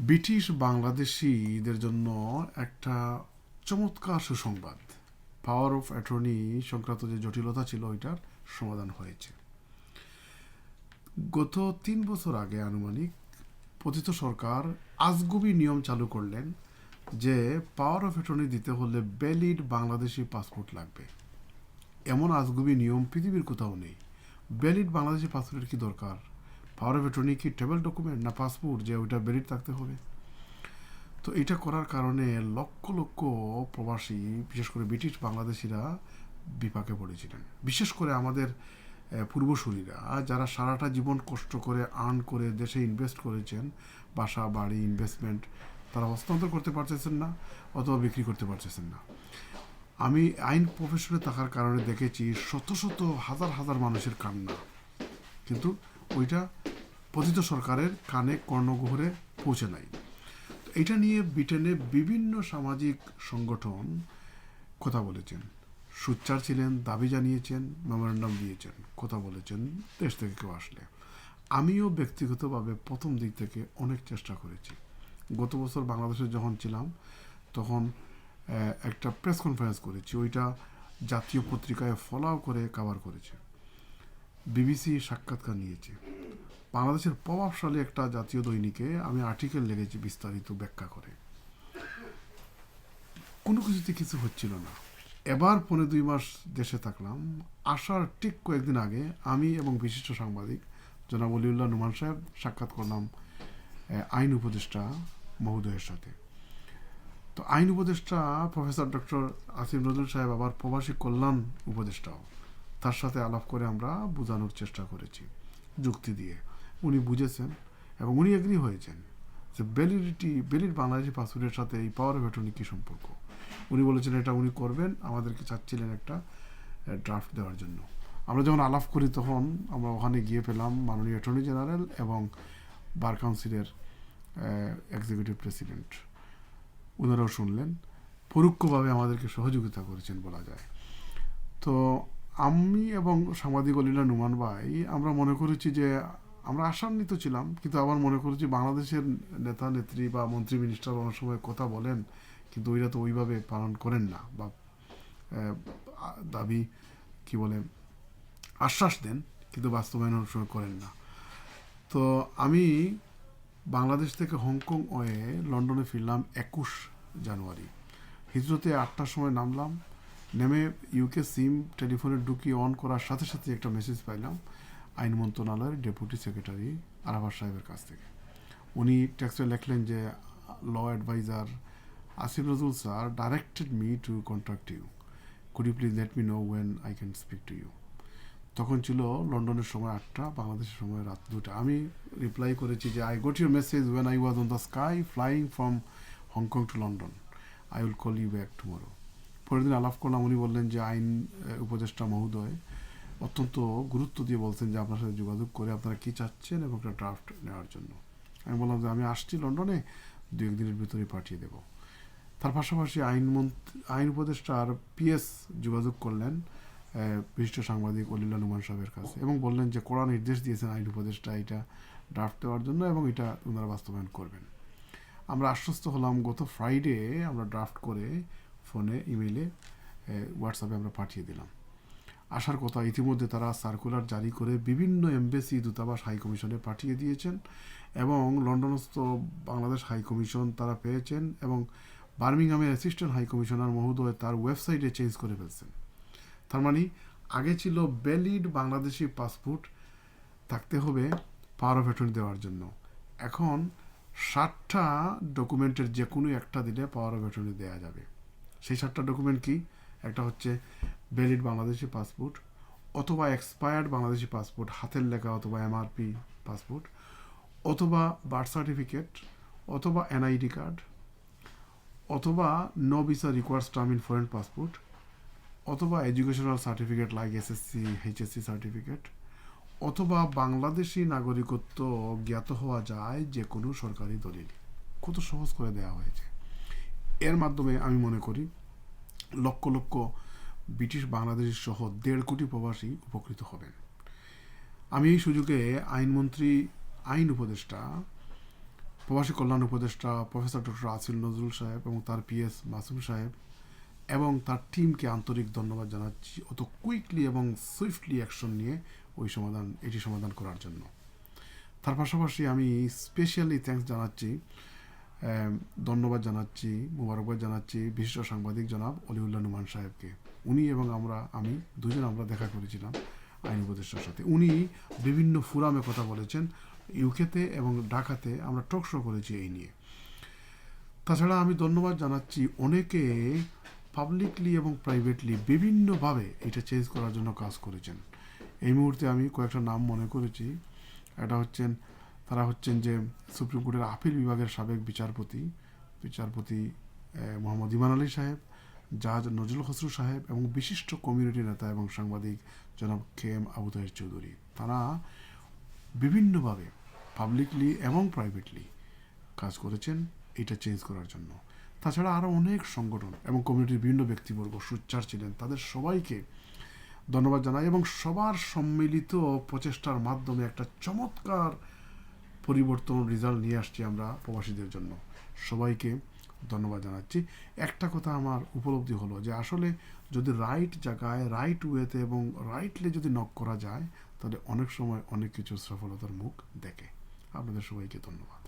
British বাংলাদেশিদের জন্য একটা চমৎকার সুসংবাদ। পাওয়ার অফ অ্যাটর্নি সংক্রান্ত যে জটিলতা ছিল, ওইটার সমাধান হয়েছে। গত তিন বছর আগে আনুমানিক পতিত সরকার আজগুবি নিয়ম চালু করলেন যে পাওয়ার অফ অ্যাটর্নি দিতে হলে ভ্যালিড বাংলাদেশি পাসপোর্ট লাগবে। এমন আজগুবি নিয়ম পৃথিবীর কোথাও নেই। ভ্যালিড বাংলাদেশি পাসপোর্টের কি দরকার? পাওয়ার অফ অ্যাটর্নি কি? ট্রাভেল ডকুমেন্ট না পাসপোর্ট যে ওইটা ভ্যালিড থাকতে হবে। তো এটা করার কারণে লক্ষ লক্ষ প্রবাসী, বিশেষ করে ব্রিটিশ বাংলাদেশিরা বিপাকে পড়েছিলেন। বিশেষ করে আমাদের পূর্বসূরীরা, যারা সারাটা জীবন কষ্ট করে আর্ন করে দেশে ইনভেস্ট করেছেন, বাসা, বাড়ি ইনভেস্টমেন্ট তারা হস্তান্তর করতে পারতেছেন না, অথবা বিক্রি করতে পারতেছেন না। আমি আইন প্রফেশনে থাকার কারণে দেখেছি শত শত, হাজার হাজার মানুষের কান্না। কিন্তু ওইটা পতিত সরকারের কানে কর্ণগহরে পৌঁছে নাই। এটা নিয়ে ব্রিটেনে বিভিন্ন সামাজিক সংগঠন কথা বলেছেন। সুচ্চার ছিলেন, দাবি জানিয়েছেন মেমোরেন্ডাম দিয়েছেন, কথা বলেছেন, দেশ থেকে কেউ আসলে। আমিও ব্যক্তিগতভাবে প্রথম দিক থেকে অনেক চেষ্টা করেছি। গত বছর বাংলাদেশে যখন ছিলাম, তখন একটা প্রেস কনফারেন্স করেছি। ওইটা জাতীয় পত্রিকায় ফলাও করে কভার করেছে। বিবিসি সাক্ষাৎকার নিয়েছে। বাংলাদেশের প্রভাবশালী একটা জাতীয় দৈনিকে আমি আর্টিকেল লেগেছি বিস্তারিত ব্যাখ্যা করে। কোনো কিছুতে কিছু হচ্ছিল না। এবার পনেরো দুই মাস দেশে থাকলাম। আসার ঠিক কয়েকদিন আগে আমি এবং বিশিষ্ট সাংবাদিক জনাব অলিউল্লাহ নুমান সাহেব সাক্ষাৎ করলাম আইন উপদেষ্টা মহোদয়ের সাথে। তো আইন উপদেষ্টা প্রফেসর ডক্টর আসিম নজরুল সাহেব আবার প্রবাসী কল্যাণ উপদেষ্টাও। তার সাথে আলাপ করে আমরা বোঝানোর চেষ্টা করেছি, যুক্তি দিয়ে। উনি বুঝেছেন এবং উনি এগ্রি হয়েছেন যে ভ্যালিডিটি ভ্যালিড বাংলাদেশি পাসপোর্টের সাথে এই পাওয়ার অফ অ্যাটর্নি কী সম্পর্ক? উনি বলেছেন এটা উনি করবেন, আমাদেরকে চাচ্ছিলেন একটা ড্রাফট দেওয়ার জন্য। আমরা যখন আলাপ করি তখন আমরা ওখানে গিয়ে পেলাম মাননীয় অ্যাটর্নি জেনারেল এবং বার কাউন্সিলের এক্সিকিউটিভ প্রেসিডেন্ট ওনারাও শুনলেন, পরোক্ষভাবে আমাদেরকে সহযোগিতা করেছেন বলা যায়। তো আমি এবং সাংবাদিক অলিলা নুমান ভাই, আমরা মনে করেছি যে আমরা আশান্বিত ছিলাম, কিন্তু আবার মনে করেছি বাংলাদেশের নেতা, নেত্রী বা মন্ত্রী মিনিস্টার অনেক সময় কথা বলেন, কিন্তু ওইরা তো ওইভাবে পালন করেন না বা দাবি, কি বলে, আশ্বাস দেন, কিন্তু বাস্তবায়ন অনেক সময় করেন না। তো আমি বাংলাদেশ থেকে হংকং হয়ে লন্ডনে ফিরলাম একুশ জানুয়ারি। হিজরতে আটটার সময় নামলাম। নেমে ইউকে সিম টেলিফোনে ঢুকিয়ে অন করার সাথে সাথে একটা মেসেজ পাইলাম আইন মন্ত্রণালয়ের ডেপুটি সেক্রেটারি আরাফার সাহেবের কাছ থেকে। উনি টেক্সটে লিখলেন যে law adviser Asif Nazrul sir directed me to contact you could you please let me know when I can speak to you তখন ছিল লন্ডনের সময় আটটা, বাংলাদেশের সময় রাত দুটা। আমি রিপ্লাই করেছি যে I got your message when I was on the sky flying from Hong Kong to London I will call you back tomorrow পরের দিন আলাপ করলাম, উনি বললেন যে আইন উপদেষ্টা মহোদয় অত্যন্ত গুরুত্ব দিয়ে বলছেন যে আপনার সাথে যোগাযোগ করে আপনারা কী চাচ্ছেন এবং একটা ড্রাফট নেওয়ার জন্য। আমি বললাম যে আমি আসছি লন্ডনে, দু একদিনের ভিতরে পাঠিয়ে দেব। তার পাশাপাশি আইন মন্ত্রী, আইন উপদেষ্টা আর পিএস যোগাযোগ করলেন বিশিষ্ট সাংবাদিক অলিল্লা নুমান সাহেবের কাছে এবং বললেন যে কড়া নির্দেশ দিয়েছেন আইন উপদেষ্টা এটা ড্রাফট দেওয়ার জন্য এবং এটা ওনারা বাস্তবায়ন করবেন। আমরা আশ্বস্ত হলাম গত ফ্রাইডে আমরা ড্রাফট করে ফোনে, ইমেইলে হোয়াটসঅ্যাপে আমরা পাঠিয়ে দিলাম। আসার কথা, ইতিমধ্যে তারা সার্কুলার জারি করে বিভিন্ন এমবেসি দূতাবাস হাই কমিশনে পাঠিয়ে দিয়েছেন এবং লন্ডনস্থ বাংলাদেশ হাই কমিশন তারা পেয়েছেন এবং বার্মিংহামের অ্যাসিস্ট্যান্ট হাই কমিশনার মহোদয় তার ওয়েবসাইটে চেঞ্জ করে ফেলছেন। তার মানে আগে ছিল ভ্যালিড বাংলাদেশি পাসপোর্ট থাকতে হবে পাওয়ার অফ অ্যাটর্নি দেওয়ার জন্য। এখন ষাটটা ডকুমেন্টের যে কোনো একটা দিলে পাওয়ার অফ অ্যাটর্নি দেওয়া যাবে। সেই সাতটা ডকুমেন্ট কি? একটা হচ্ছে ভ্যালিড বাংলাদেশি পাসপোর্ট অথবা এক্সপায়ার্ড বাংলাদেশি পাসপোর্ট হাতের লেখা অথবা এমআরপি পাসপোর্ট অথবা বার্থ সার্টিফিকেট অথবা এনআইডি কার্ড অথবা no visa requires term in foreign passport অথবা educational certificate like SSC HSC certificate অথবা বাংলাদেশি নাগরিকত্ব জ্ঞাত হওয়া যায় যে কোনো সরকারি দলিল। কত সহজ করে দেওয়া হয়েছে। এর মাধ্যমে আমি মনে করি লক্ষ লক্ষ ব্রিটিশ বাংলাদেশি সহ দেড় কোটি প্রবাসী উপকৃত হবেন। আমি এই সুযোগে আইনমন্ত্রী, আইন উপদেষ্টা, প্রবাসী কল্যাণ উপদেষ্টা, প্রফেসর ডক্টর আসিল নজরুল সাহেব এবং তার পিএস মাসুম সাহেব এবং তার টিমকে আন্তরিক ধন্যবাদ জানাচ্ছি অত কুইকলি এবং সুইফটলি অ্যাকশন নিয়ে ওই সমাধান, এটি সমাধান করার জন্য। তার পাশাপাশি আমি স্পেশালি থ্যাঙ্কস জানাচ্ছি ধন্যবাদ জানাচ্ছি, মুবারকবাদ জানাচ্ছি বিশিষ্ট সাংবাদিক জনাব অলিউল্লাহ নুমান সাহেবকে। উনি এবং আমরা, আমি দুজন আমরা দেখা করেছিলাম আইন উপদেষ্টার সাথে। উনি বিভিন্ন ফোরামে কথা বলেছেন, ইউকেতে এবং ঢাকাতে আমরা টক শো করেছি এই নিয়ে। তাছাড়া আমি ধন্যবাদ জানাচ্ছি অনেকে পাবলিকলি এবং প্রাইভেটলি বিভিন্নভাবে এটা চেঞ্জ করার জন্য কাজ করেছেন। এই মুহূর্তে আমি কয়েকটা নাম মনে করেছি। এটা হচ্ছেন তারা হচ্ছেন যে সুপ্রিম কোর্টের আপিল বিভাগের সাবেক বিচারপতি বিচারপতি মোহাম্মদ ইমান আলী সাহেব, জাজ নজরুল খসরু সাহেব এবং বিশিষ্ট কমিউনিটি নেতা এবং সাংবাদিক জনাব কে এম আবু তাহের চৌধুরী। তারা বিভিন্নভাবে পাবলিকলি এবং প্রাইভেটলি কাজ করেছেন, এটা চেঞ্জ করার জন্য। তাছাড়া আরও অনেক সংগঠন এবং কমিউনিটির বিভিন্ন ব্যক্তিবর্গ, সুচ্চার ছিলেন। তাদের সবাইকে ধন্যবাদ জানাই এবং সবার সম্মিলিত প্রচেষ্টার মাধ্যমে একটা চমৎকার পরিবর্তন রেজাল্ট নিয়ে আসছি আমরা প্রবাসীদের জন্য। সবাইকে ধন্যবাদ জানাচ্ছি। একটা কথা আমার উপলব্ধি হলো যে, আসলে যদি রাইট জায়গায় রাইট ওয়েতে এবং রাইটলে যদি নক করা যায়, তাহলে অনেক সময় অনেক কিছু সফলতার মুখ দেখে। আপনাদের সবাইকে ধন্যবাদ।